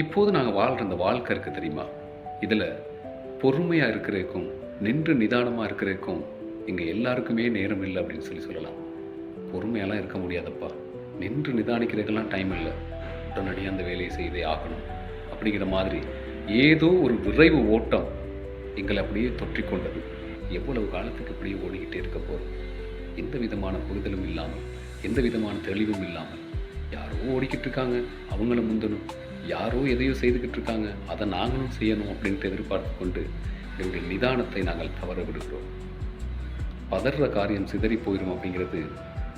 இப்போது நாங்கள் வாழ்கிற இந்த வாழ்க்கை இருக்குது தெரியுமா? இதில் பொறுமையாக இருக்கிறதுக்கும் நின்று நிதானமாக இருக்கிறதுக்கும் இங்கே எல்லாருக்குமே நேரம் இல்லை அப்படின்னு சொல்லி சொல்லலாம். பொறுமையெல்லாம் இருக்க முடியாதப்பா. நின்று நிதானிக்கிறதுக்கெல்லாம் டைம் இல்லை. உடனடியாக அந்த வேலையை செய்தே ஆகணும். அப்படிங்கிற மாதிரி ஏதோ ஒரு விரைவு ஓட்டம் எங்களை அப்படியே தொற்றிக்கொண்டது எவ்வளவு காலத்துக்கு அப்படியே ஓடிக்கிட்டே இருக்க போகிறோம் எந்த விதமான புரிதலும் இல்லாமல் எந்த விதமான தெளிவும் இல்லாமல் யாரோ ஓடிக்கிட்டு இருக்காங்க. அவங்கள முந்தணும். யாரோ எதையோ செய்துக்கிட்டு இருக்காங்க அதை நாங்களும் செய்யணும் அப்படின்ட்டு எதிர்பார்த்து கொண்டு எங்களுடைய நிதானத்தை நாங்கள் தவற விடுகிறோம். பதற காரியம் சிதறி போயிடும் அப்படிங்கிறது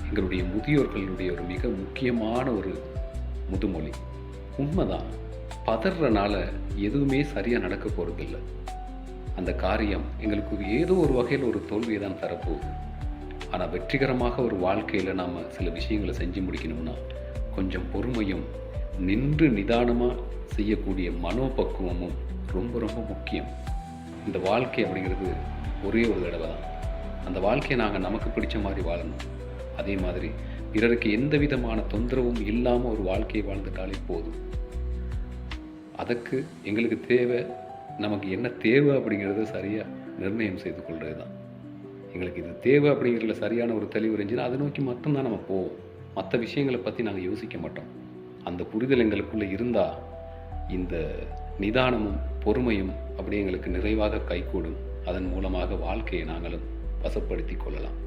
எங்களுடைய முதியோர்களுடைய ஒரு மிக முக்கியமான ஒரு முதுமொழி. உண்மைதான். பதறனால எதுவுமே சரியாக நடக்க போகிறதில்ல அந்த காரியம் எங்களுக்கு ஏதோ ஒரு வகையில் ஒரு தோல்வியை தான் தரப்போகுது. ஆனால் வெற்றிகரமாக ஒரு வாழ்க்கையில் நாம் சில விஷயங்களை செஞ்சு முடிக்கணும்னா கொஞ்சம் பொறுமையும் நின்று நிதானமாக செய்யக்கூடிய மனோபக்குவமும் ரொம்ப ரொம்ப முக்கியம். இந்த வாழ்க்கை அப்படிங்கிறது ஒரே ஒரு தடவை தான். அந்த வாழ்க்கையை நாங்கள் நமக்கு பிடிச்ச மாதிரி வாழணும். அதே மாதிரி பிறருக்கு எந்த விதமான தொந்தரவும் இல்லாமல் ஒரு வாழ்க்கையை வாழ்ந்துட்டாலே போதும். அதற்கு எங்களுக்கு தேவை நமக்கு என்ன தேவை அப்படிங்கிறத சரியாக நிர்ணயம் செய்து கொள்வது தான். எங்களுக்கு இது தேவை அப்படிங்கிறதுல சரியான ஒரு தெளிவு இருந்துச்சுன்னா அதை நோக்கி மட்டும்தான் நம்ம போவோம். மற்ற விஷயங்களை பற்றி நாங்கள் யோசிக்க மாட்டோம். அந்த புரிதல் எங்களுக்குள்ளே இருந்தால் இந்த நிதானமும் பொறுமையும் அப்படி எங்களுக்கு நிறைவாக கைகூடும். அதன் மூலமாக வாழ்க்கையை நாங்களும் வசப்படுத்தி கொள்ளலாம்.